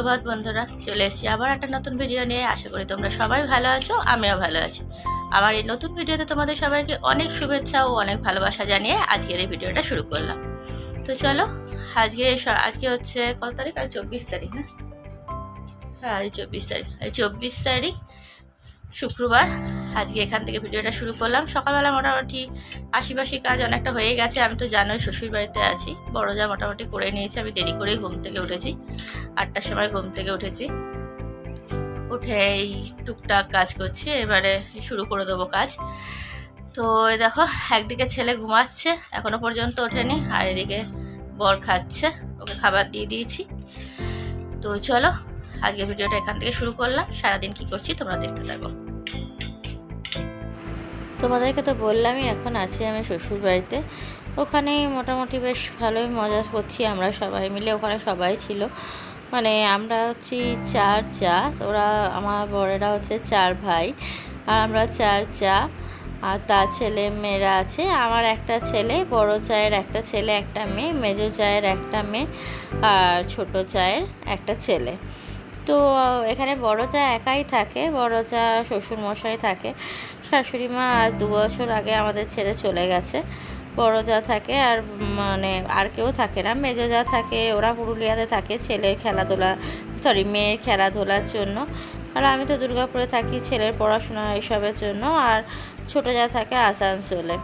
সুপ্রভাত বন্ধুরা। চলে এসেছি আবার একটা নতুন ভিডিও নিয়ে। আশা করি তোমরা সবাই ভালো আছো, আমিও ভালো আছি। আমার এই নতুন ভিডিওতে তোমাদের সবাইকে অনেক শুভেচ্ছা ও অনেক ভালোবাসা জানিয়ে আজকের এই ভিডিওটা শুরু করলাম। তো চলো, আজকে আজকে হচ্ছে কত তারিখ? আর চব্বিশ তারিখ না? হ্যাঁ আজ চব্বিশ তারিখ। এই চব্বিশ তারিখ, শুক্রবার। আজকে এখান থেকে ভিডিওটা শুরু করলাম। সকালবেলা মোটামুটি আশিপাশি কাজ অনেকটা হয়ে গেছে। আমি তো জানোই শ্বশুর বাড়িতে আছি। বড় যা মোটামুটি করে নিয়েছি। আমি দেরি করেই ঘুম থেকে উঠেছি। আটটার সময় ঘুম থেকে উঠেছি। উঠে এই টুকটাক কাজ করছি, এবারে শুরু করে দেবো কাজ। তো দেখো, একদিকে ছেলে ঘুমাচ্ছে, এখনও পর্যন্ত ওঠেনি, আর এদিকে বর খাচ্ছে, ওকে খাবার দিয়ে দিয়েছি। তো চলো আজকে ভিডিওটা এখান থেকে শুরু করলাম। সারাদিন কি করছি তোমরা দেখতে থাকো। তোমাদেরকে তো বললামই, এখন আছি আমি শ্বশুর বাড়িতে ওখানেই মোটামুটি বেশ ভালোই মজা করছি, আমরা সবাই মিলে, ওখানে সবাই ছিল। মানে আমরা হচ্ছি চার চা, ওরা, আমার বড়েরা হচ্ছে চার ভাই, আর আমরা চার চা, আর তার ছেলে মেয়েরা আছে, আমার একটা ছেলে, বড় চায়ের একটা ছেলে, একটা মেয়ে, মেজো চায়ের একটা মেয়ে, আর ছোট চায়ের একটা ছেলে। তো, এখানে বড় চা একাই থাকে, বড় চা শ্বশুরমশাই থাকে। শাশুড়ি মা আজ দু বছর আগে আমাদের ছেড়ে চলে গেছে। বড় যা থাকে আর মানে আর কেউ থাকে না, মেজো যা থাকে, ওরা পুরুলিয়াতে থাকে ছেলের খেলাধুলা সরি মেয়ের খেলাধুলার জন্য। আর আমি তো দুর্গাপুরে থাকি ছেলের পড়াশোনা এসবের জন্য, আর ছোটো যা থাকে আসানসোলে।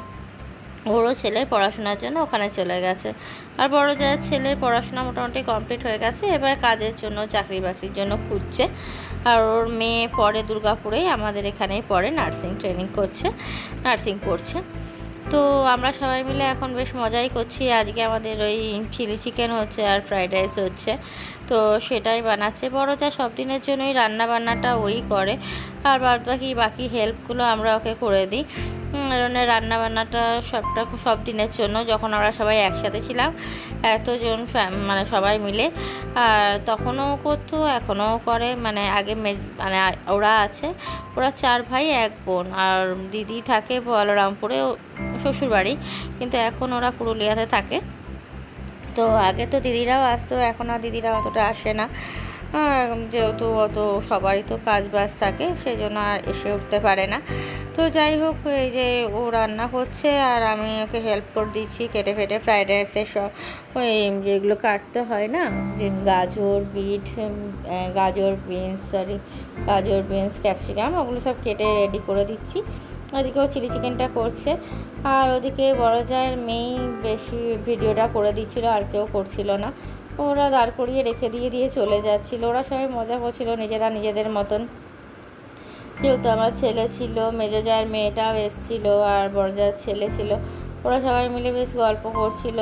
ওরও ছেলের পড়াশোনার জন্য ওখানে চলে গেছে। আর বড় যা ছেলের পড়াশোনা মোটামুটি কমপ্লিট হয়ে গেছে, এবার কাজের জন্য, চাকরি বাকরির জন্য খুঁজছে। আর ওর মেয়ে পড়ে দুর্গাপুরেই আমাদের এখানেই পড়ে, নার্সিং ট্রেনিং করছে, নার্সিং পড়ছে। তো আমরা সবাই মিলে এখন বেশ মজাই করছি। আজকে আমাদের ওই চিলি চিকেন হচ্ছে আর ফ্রাইড রাইস হচ্ছে। তো সেটাই বানাচ্ছে। বড় যা সব দিনের জন্যই রান্না বান্নাটা ওই করে। আর বাদ বাকি বাকি হেল্পগুলো আমরা ওকে করে দিই। কারণ রান্না বান্নাটা সবটা সব দিনের জন্য যখন আমরা সবাই একসাথে ছিলাম, এতজন মানে সবাই মিলে। আর তখনও করতো, এখনও করে। মানে আগে মানে ওরা আছে, ওরা চার ভাই, এক বোন। আর দিদি থাকে বলরামপুরে শ্বশুরবাড়ি। কিন্তু এখন ওরা পুরুলিয়াতে থাকে। তো আগে তো দিদিরাও আসতো এখন আর দিদিরা অতটা আসে না। যেহেতু অত সবারই তো কাজ বাজ থাকে সেই জন্য আর এসে উঠতে পারে না। তো যাই হোক, এই যে ও রান্না করছে আর আমি ওকে হেল্প করে দিচ্ছি, কেটে ফেটে ফ্রাইড রাইসের সব ওই যেগুলো কাটতে হয় না গাজর, বিট গাজর বিনস সরি গাজর বিনস ক্যাপসিকাম ওগুলো সব কেটে রেডি করে দিচ্ছি। ওদিকেও চিলি চিকেনটা করছে। আর ওদিকে বড় জায়ের মেয়েই বেশি ভিডিওটা করে দিচ্ছিল, আর কেউ করছিল না। ওরা দাঁড় করিয়ে রেখে দিয়ে দিয়ে চলে যাচ্ছিল। ওরা সবাই মজা করছিল নিজেরা নিজেদের মতন। যেহেতু আমার ছেলে ছিল, মেজো জায়ের মেয়েটাও এসছিল আর বড় জায়ের ছেলে ছিল। ওরা সবাই মিলে বেশ গল্প করছিল,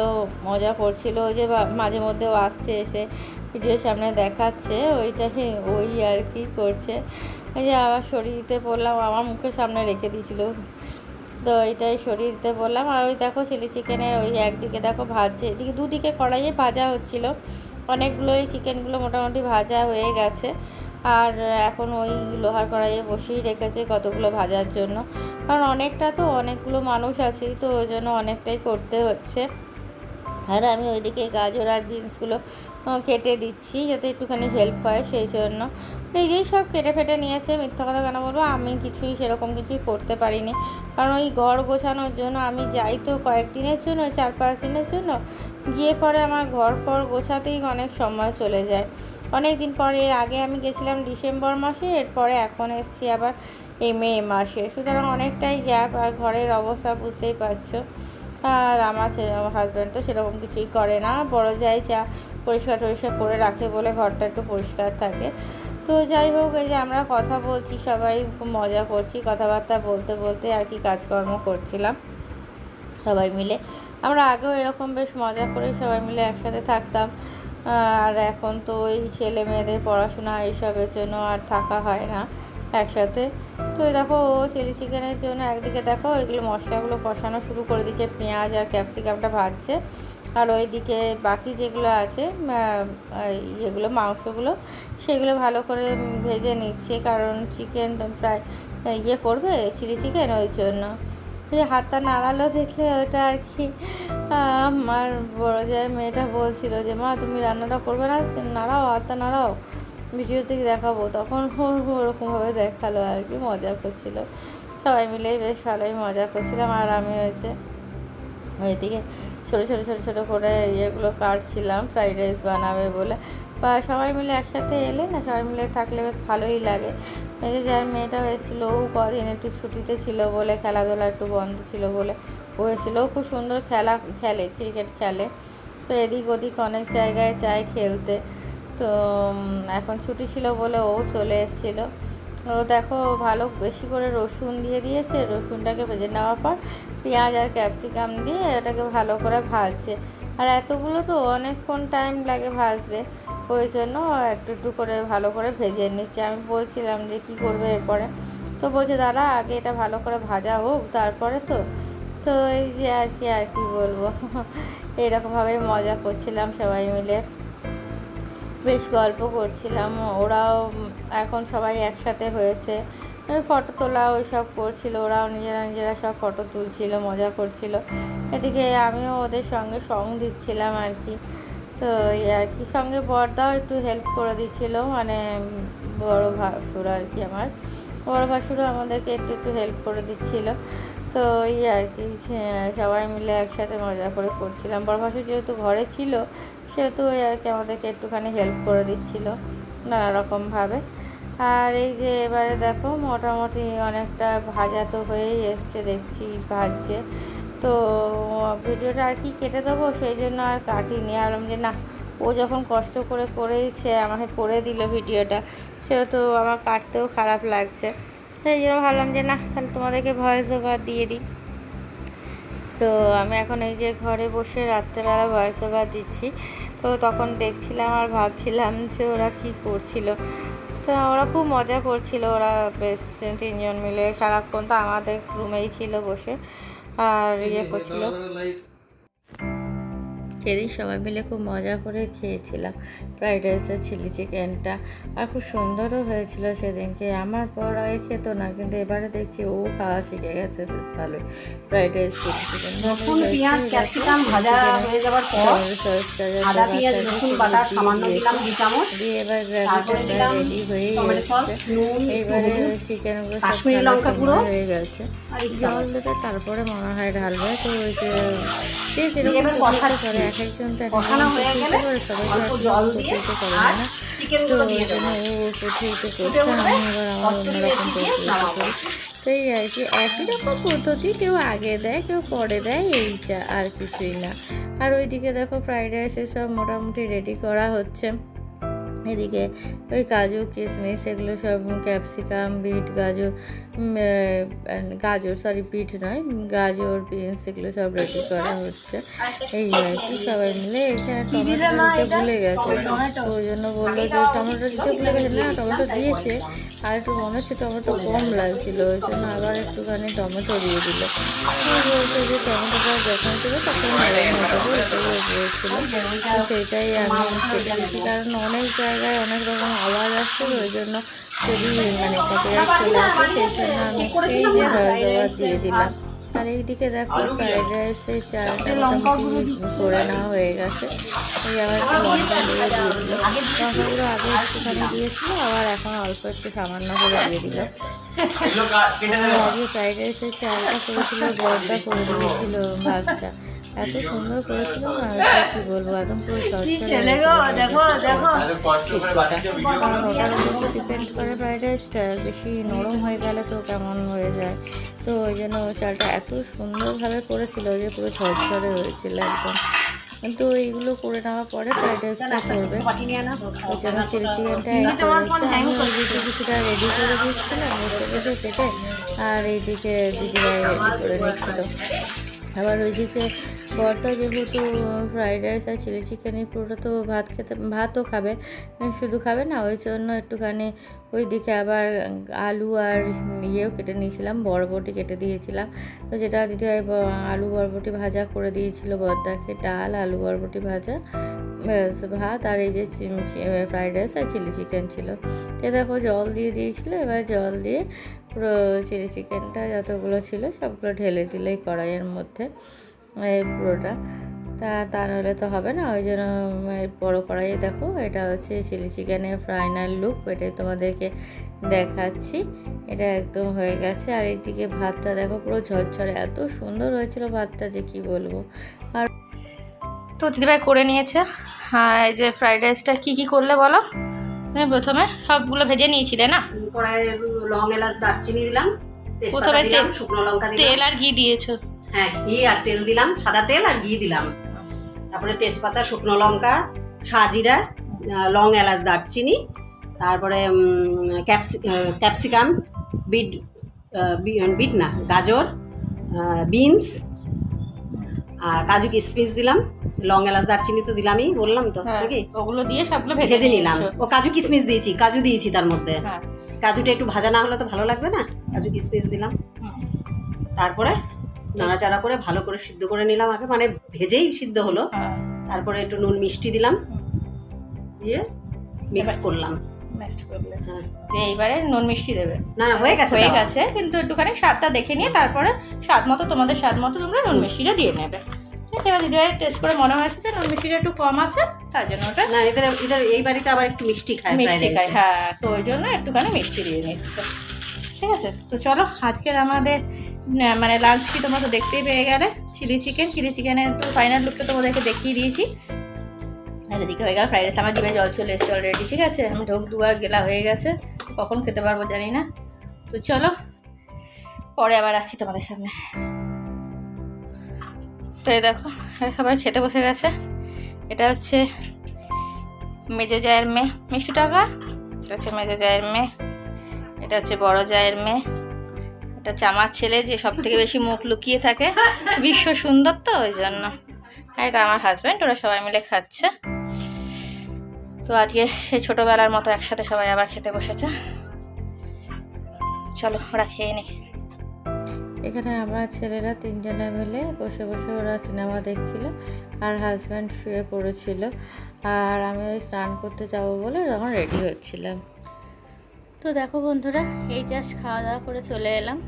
মজা করছিল। ওই যে মাঝে মধ্যেও আসছে এসে ভিডিওর সামনে দেখাচ্ছে ওইটাই ওই আর কি করছে। এই যে আবার সরিয়ে দিতে বললাম আমার মুখের সামনে রেখে দিয়েছিল। তো এটাই সরিয়ে দিতে বললাম। আর ওই দেখো চিলি চিকেনের ওই একদিকে দেখো ভাজছে, এদিকে দুদিকে কড়াইয়ে ভাজা হচ্ছিল। অনেকগুলোই চিকেনগুলো মোটামুটি ভাজা হয়ে গেছে। আর এখন ওই লোহার কড়াইয়ে বসেই রেখেছে কতগুলো ভাজার জন্য। কারণ অনেকটা তো অনেকগুলো মানুষ আছে তো ওই জন্য অনেকটাই করতে হচ্ছে। আর আমি ওইদিকে গাজর আর বিনসগুলো কেটে দিচ্ছি যাতে একটুখানি হেল্প হয়, সেই জন্য। নিজেই সব কেটে ফেটে নিয়েছে, মিথ্যা কথা কেন বলব? আমি কিছুই সেরকম কিছুই করতে পারিনি। কারণ ওই ঘর গোছানোর জন্য আমি যাই তো কয়েকদিনের জন্য, চার পাঁচ দিনের জন্য, গিয়ে পরে আমার ঘর ফর গোছাতেই অনেক সময় চলে যায়। অনেক দিন পর, এর আগে আমি গেছিলাম ডিসেম্বর মাসে, এরপরে এখন এসছি আবার এই মে মাসে। সুতরাং অনেকটাই গ্যাপ আর ঘরের অবস্থা বুঝতেই পারছ। আর আমার হাজব্যান্ড তো সেরকম কিছুই করে না। বড় যাই যা পরিষ্কার টরিষ্কার করে রাখে বলে ঘরটা একটু পরিষ্কার থাকে। তো যাই হোক, এই যে আমরা কথা বলছি, সবাই খুব মজা করছি, কথাবার্তা বলতে বলতে আর কি কাজকর্ম করছিলাম সবাই মিলে। আমরা আগেও এরকম বেশ মজা করে সবাই মিলে একসাথে থাকতাম। আর এখন তো ওই ছেলে মেয়েদের পড়াশোনা এইসবের জন্য আর থাকা হয় না। একসাথে। তো দেখো, ও চিলি চিকেনের জন্য একদিকে দেখো এগুলো মশলাগুলো কষানো শুরু করে দিচ্ছে, পেঁয়াজ আর ক্যাপসিকামটা ভাজছে। আর ওইদিকে বাকি যেগুলো আছে যেগুলো মাংসগুলো, সেগুলো ভালো করে ভেজে নিচ্ছে, কারণ চিকেন প্রায় ইয়ে করবে চিলি চিকেন ওই জন্য। হাতটা নাড়ালো দেখলে ওটা আর কি, আমার বড় যায় মেয়েটা বলছিল যে, মা, তুমি রান্নাটা করবে না? নাড়াও, হাতটা নাড়াও। ভিডিও থেকে দেখাবো, তখন ওর ওরকমভাবে দেখাল আর কি, মজা করছিল। সবাই মিলে বেশ ভালোই মজা করছিলাম আর আমি হয়েছে ওইদিকে ছোটো ছোটো ছোটো ছোটো করে ইয়েগুলো কাটছিলাম, ফ্রাইড রাইস বানাবে বলে। বা সবাই মিলে একসাথে এলে না, সবাই মিলে থাকলে বেশ ভালোই লাগে। যে যার মেয়েটাও এসেছিল ও কদিন একটু ছুটিতে ছিল বলে, খেলাধুলা একটু বন্ধ ছিল বলে, ও এসেছিল। খুব সুন্দর খেলা, খেলে, ক্রিকেট খেলে। তো এদিক ওদিক অনেক জায়গায় চায় খেলতে। তো এখন ছুটি ছিল বলে ও চলে এসেছিল। ও দেখো, ভালো বেশি করে রসুন দিয়ে দিয়েছে। রসুনটাকে ভেজে নেওয়ার পর পেঁয়াজ আর ক্যাপসিকাম দিয়ে ওটাকে ভালো করে ভাজছে। আর এতগুলো তো অনেকক্ষণ টাইম লাগে ভাজতে। ওই জন্য একটু একটু করে ভালো করে ভেজে নিচ্ছে। আমি বলছিলাম যে কি করবে এরপরে? তো বলছে, দাদা, আগে এটা ভালো করে ভাজা হোক, তারপরে তো। তো এই যে আর কি আর কি বলব? এরকমভাবে মজা করছিলাম সবাই মিলে। বেশ গল্প করছিলাম। ওরাও এখন সবাই একসাথে হয়েছে। ফটো তোলা ওই সব করছিল। ওরাও নিজেরা নিজেরা সব ফটো তুলছিল, মজা করছিল। এদিকে আমিও ওদের সঙ্গে সং দিচ্ছিলাম আর কি। তো এই আর কি, সঙ্গে বড়দাও একটু হেল্প করে দিচ্ছিল মানে বড় ভাসুর আর কি আমার। বড় ভাসুরও আমাদেরকে একটু একটু হেল্প করে দিচ্ছিল। তো এই আর কি সবাই মিলে একসাথে মজা করে করছিলাম। বড় ভাসুর যেহেতু ঘরে ছিল সেহেতু ওই আর কি আমাদেরকে একটুখানি হেল্প করে দিচ্ছিল নানা রকমভাবে আর এই যে এবারে দেখো মোটামুটি অনেকটা ভাজা তো হয়েই এসছে, দেখছি ভাজছে। তো ভিডিওটা আর কি কেটে দেবো? সেই জন্য আর কাটিনি। আর যে না, ও যখন কষ্ট করে করেইছে, আমাকে করে দিল ভিডিওটা, সেহেতু আমার কাটতেও খারাপ লাগছে। সেই জন্য ভাবলাম যে না, তাহলে তোমাদেরকে ভয়েস ওভার দিয়ে দিই। তো আমি এখন এই যে ঘরে বসে রাত্রেবেলা ভয়েস ওভার দিচ্ছি তো তখন দেখছিলাম আর ভাবছিলাম যে ওরা কি করছিল। তো ওরা খুব মজা করছিল ওরা বেশ তিনজন মিলে সারাক্ষণ তো আমাদের রুমেই ছিল বসে আর ইয়ে করছিল। সেদিন সবাই মিলে খুব মজা করে খেয়েছিলাম। ফ্রাইড রাইস আর চিলি চিকেনটা। আর খুব সুন্দরও হয়েছিল সেদিনকে। আমার পর আগে খেত না কিন্তু এবারে দেখছি ও খাওয়া শিখে গেছে বেশ ভালোই। ফ্রাইড রাইস চিলি চিকেন রসুন পেঁয়াজ ক্যাপসিকাম ভাজা হয়ে যাওয়ার পর আদা পেঁয়াজ রসুন বাটা সামান্য দিলাম দু চামচ। দিয়ে এবার তারপরে রেডি হয়ে চিকেনগুলো কাশ্মীরি লঙ্কা গুঁড়ো হয়ে গেছে। জল দেবে তারপরে মনে হয় ঢালবে। তো ওই যে যে যেরকম পছন্দ। করে এক একজন তো কষানো হয়ে গেলে অল্প জল দিয়ে আর চিকেনগুলো দিয়ে দেবো। ও পদ্ধতিতে ফুটে করছে উঠবে, আমি এবার আমার অন্যরকম পদ্ধতি তো এই আর কি একই রকম পদ্ধতি কেউ আগে দেয় কেউ পরে দেয় এইটা আর কিছুই না। আর ওইদিকে দেখো ফ্রাইড রাইসের সব মোটামুটি রেডি করা হচ্ছে। এদিকে ওই কাজু কিশমিশ এগুলো সব ক্যাপসিকাম বিট গাজর গাজর, সরি পিঠ নয়, গাজর, বিনস এগুলো সব রেডি করা হচ্ছে। এই আর কি, সবাই মিলে এখানে টমেটো ভুলে গেছে। ওই জন্য বলল যে টমেটো দিতে ভুলে গেছে। না, টমেটো দিয়েছে, আর একটু মনে হচ্ছে টমেটো কম লাগছিল, ওই জন্য আবার একটুখানি টমেটো দিয়ে দিল। বলছে যে টমেটোটা যখন দেবে তখন বলছিল সেটাই আমি কারণ অনেক জায়গায় অনেক রকম আওয়াজ আসছে ওই জন্য যদি মানে কপিরাইট চলে আসে সেই জন্য আমি এই যে ভয়েস দিয়ে দিলাম। আর এইদিকে দেখো ফ্রাইড রাইসের চালটা মোটামুটি করে নেওয়া হয়ে গেছে। এই আবার একটু লঙ্কা গুঁড়ো দিয়ে দিল লঙ্কা গুঁড়ো আগে একটুখানি দিয়েছিল আবার এখন অল্প একটু সামান্য করে দিয়ে দিল আগে ফ্রাইড রাইসের চালটা করেছিল বড়টা করে দিয়েছিল ভাতটা। এত সুন্দর করেছিল না আর কি বলব একদম পুরো ডিপেন্ড করে ফ্রাইড রাইসটা বেশি নরম হয়ে গেলে তো কেমন হয়ে যায়। তো ওই জন্য ওই চালটা এত সুন্দরভাবে করেছিল যে পুরো ঝরঝরে হয়েছিল একদম। কিন্তু এইগুলো করে নেওয়ার পরে ফ্রাইড রাইসটা করবে। ওই জন্য চিলি চিকেনটা ফোন হ্যাং এইদিকে কিছুটা রেডি করে দিচ্ছিলাম কেটে আর এইদিকে দিদিভাই রেডি করে নিচ্ছিল আবার ওই ওইদিকে বর্তা যেহেতু ফ্রাইড রাইস আর চিলি চিকেনই পুরোটা তো ভাত খেতে, ভাতও খাবে শুধু খাবে না, ওই জন্য একটুখানি ওইদিকে আবার আলু আর ইয়েও কেটে নিয়েছিলাম, বরবটি কেটে দিয়েছিলাম। তো যেটা দিদিভাই আলু বরবটি ভাজা করে দিয়েছিল বর্দাকে ডাল, আলু বরবটি ভাজা, ব্যাস, ভাত আর এই যে ফ্রাইড রাইস আর চিলি চিকেন ছিল। তো দেখো জল দিয়ে দিয়েছিল, এবার জল দিয়ে পুরো চিলি চিকেনটা যতগুলো ছিল সবগুলো ঢেলে দিলেই কড়াইয়ের মধ্যে এই পুরোটা। তা তা নাহলে তো হবে না, ওই জন্য বড়ো কড়াইয়ে দেখো, এটা হচ্ছে চিলি চিকেনের ফাইনাল লুক এটাই তোমাদেরকে দেখাচ্ছি। এটা একদম হয়ে গেছে, আর এইদিকে ভাতটা দেখো পুরো ঝরঝরে, এত সুন্দর হয়েছিল ভাতটা যে কি বলব। আর তো দিদিভাই করে নিয়েছে। হ্যাঁ এই যে ফ্রাইড রাইসটা কী কী করলে বলো? তুমি প্রথমে সবগুলো ভেজে নিয়েছিলে না? কড়াইয়ে লং এলাচ দারচিনি দিলাম তেজপাতা দিলাম শুকনো লঙ্কা দিলাম। তেল আর ঘি দিয়েছ? হ্যাঁ ঘি আর তেল দিলাম সাদা তেল আর ঘি দিলাম। তারপরে তেজপাতা শুকনো লঙ্কা সাজিরা লং এলাচ দারচিনি তারপরে ক্যাপসি ক্যাপসিকাম বিট বিট না গাজর বিনস আর কাজু কিশমিশ দিলাম লং এলাচ দারচিনি তো দিলামই বললাম তো হ্যাঁ, নাকি? ওগুলো দিয়ে সবগুলো ভেজে নিলাম। ও কাজু কিশমিশ দিয়েছি কাজু দিয়েছি তার মধ্যে। হ্যাঁ। কাজুটা একটু ভাজা না হলে তো ভালো লাগবে না? কাজু কিশমিশ দিলাম। তারপরে নাড়াচাড়া করে ভালো করে সিদ্ধ করে নিলাম আগে মানে ভেজেই সিদ্ধ হলো। হ্যাঁ। তারপরে একটু নুন মিষ্টি দিলাম। দিয়ে মিক্স করলাম। নেক্সট করলে হ্যাঁ। এইবারে নুন মিষ্টি দেবে। না না হয়ে গেছে হয়ে। গেছে কিন্তু একটুখানি স্বাদটা দেখে নিয়ে তারপরে স্বাদ মতো তোমাদের স্বাদ মতো তোমরা নুন মিষ্টিটা দিয়ে নেবে। এবার দিদিভাই টেস্ট করে মনে হয়েছে যে নুন মিষ্টিটা একটু কম আছে তার জন্য ওটা না এদের এদের এই বাড়িতে আবার একটু মিষ্টি খায় মিষ্টি হ্যাঁ তো ওই জন্য একটুখানি মিষ্টি দিয়ে নিচ্ছে। ঠিক আছে তো চলো আজকের আমাদের মানে লাঞ্চ কি তোমরা তো দেখতেই পেয়ে গেলে। চিলি চিকেন চিলি চিকেনের তো ফাইনাল লুকটা তোমাদেরকে দেখিয়ে দিয়েছি। আর এদিকে হয়ে গেল ফ্রাইড রাইস আমার জিভে জল চলে এসেছে অলরেডি ঠিক আছে? আমি ঢোক দুবার গেলা হয়ে গেছে। কখন খেতে পারব জানি না। তো চলো পরে আবার আসছি তোমাদের সামনে। তো এই দেখো সবাই খেতে বসে গেছে। এটা হচ্ছে মেজো জায়ের মেয়ে। মিষ্টি টাকা? এটা হচ্ছে মেজো জায়ের মেয়ে। এটা হচ্ছে বড় জায়ের মেয়ে। এটা হচ্ছে আমার ছেলে যে সব থেকে বেশি মুখ লুকিয়ে থাকে। বিশ্ব সুন্দর তো ওই জন্য। আর এটা আমার হাজব্যান্ড ওরা সবাই মিলে খাচ্ছে। তো আজকে সেই ছোটোবেলার মতো একসাথে সবাই আবার খেতে বসেছে। চলো ওরা খেয়ে নি। এখানে আমরা ছেলেরা তিনজনে মিলে বসে বসে ওরা সিনেমা দেখছিল আর হাজব্যান্ড শুয়ে পড়েছিল। আর আমি ওই স্নান করতে যাব বলে তখন রেডি হচ্ছিলাম। তো দেখো বন্ধুরা এই জাস্ট খাওয়া দাওয়া করে চলে এলাম।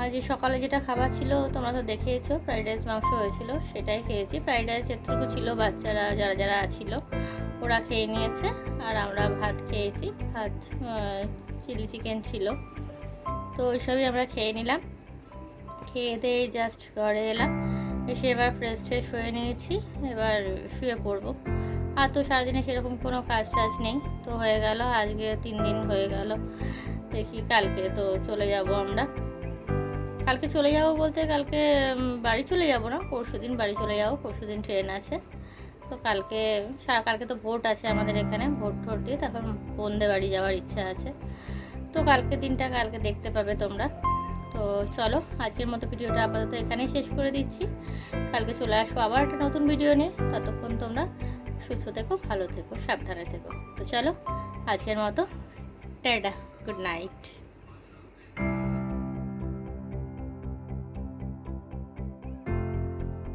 আর যে সকালে যেটা খাবার ছিল তোমরা তো দেখেইছো ফ্রাইড রাইস মাংস হয়েছিল সেটাই খেয়েছি। ফ্রাইড রাইস যেটুকু ছিল বাচ্চারা যারা যারা ছিল। ওরা খেয়ে নিয়েছে, আর আমরা ভাত খেয়েছি। ভাত চিলি চিকেন ছিল। তো ওইসবই আমরা খেয়ে নিলাম। খেয়ে দিয়ে জাস্ট ঘরে এলাম। এসে এবার ফ্রেশ ট্রেশ হয়ে নিয়েছি। এবার শুয়ে পড়ব। আর তো সারাদিনে সেরকম কোনো কাজ টাজ নেই। তো হয়ে গেল, আজকে তিন দিন হয়ে গেল। দেখি কালকে তো চলে যাব আমরা। কালকে চলে যাব বলতে কালকে বাড়ি চলে যাব না পরশু দিন বাড়ি চলে যাব। পরশু দিন ট্রেন আছে। তো কালকে কালকে তো ভোট আছে আমাদের এখানে, ভোট ঠোট দিয়ে তারপর বন্ধে বাড়ি যাওয়ার ইচ্ছা আছে। তো কালকে দিনটা কালকে দেখতে পাবে তোমরা। তো চলো, আজকের মতো ভিডিওটা আপাতত এখানেই শেষ করে দিচ্ছি। কালকে চলে আসব আবার একটা নতুন ভিডিও নিয়ে। ততক্ষণ তোমরা সুস্থ থেকো, ভালো থেকো, সাবধানে থেকো। তো চলো, আজকের মতো, টাটা, গুড নাইট।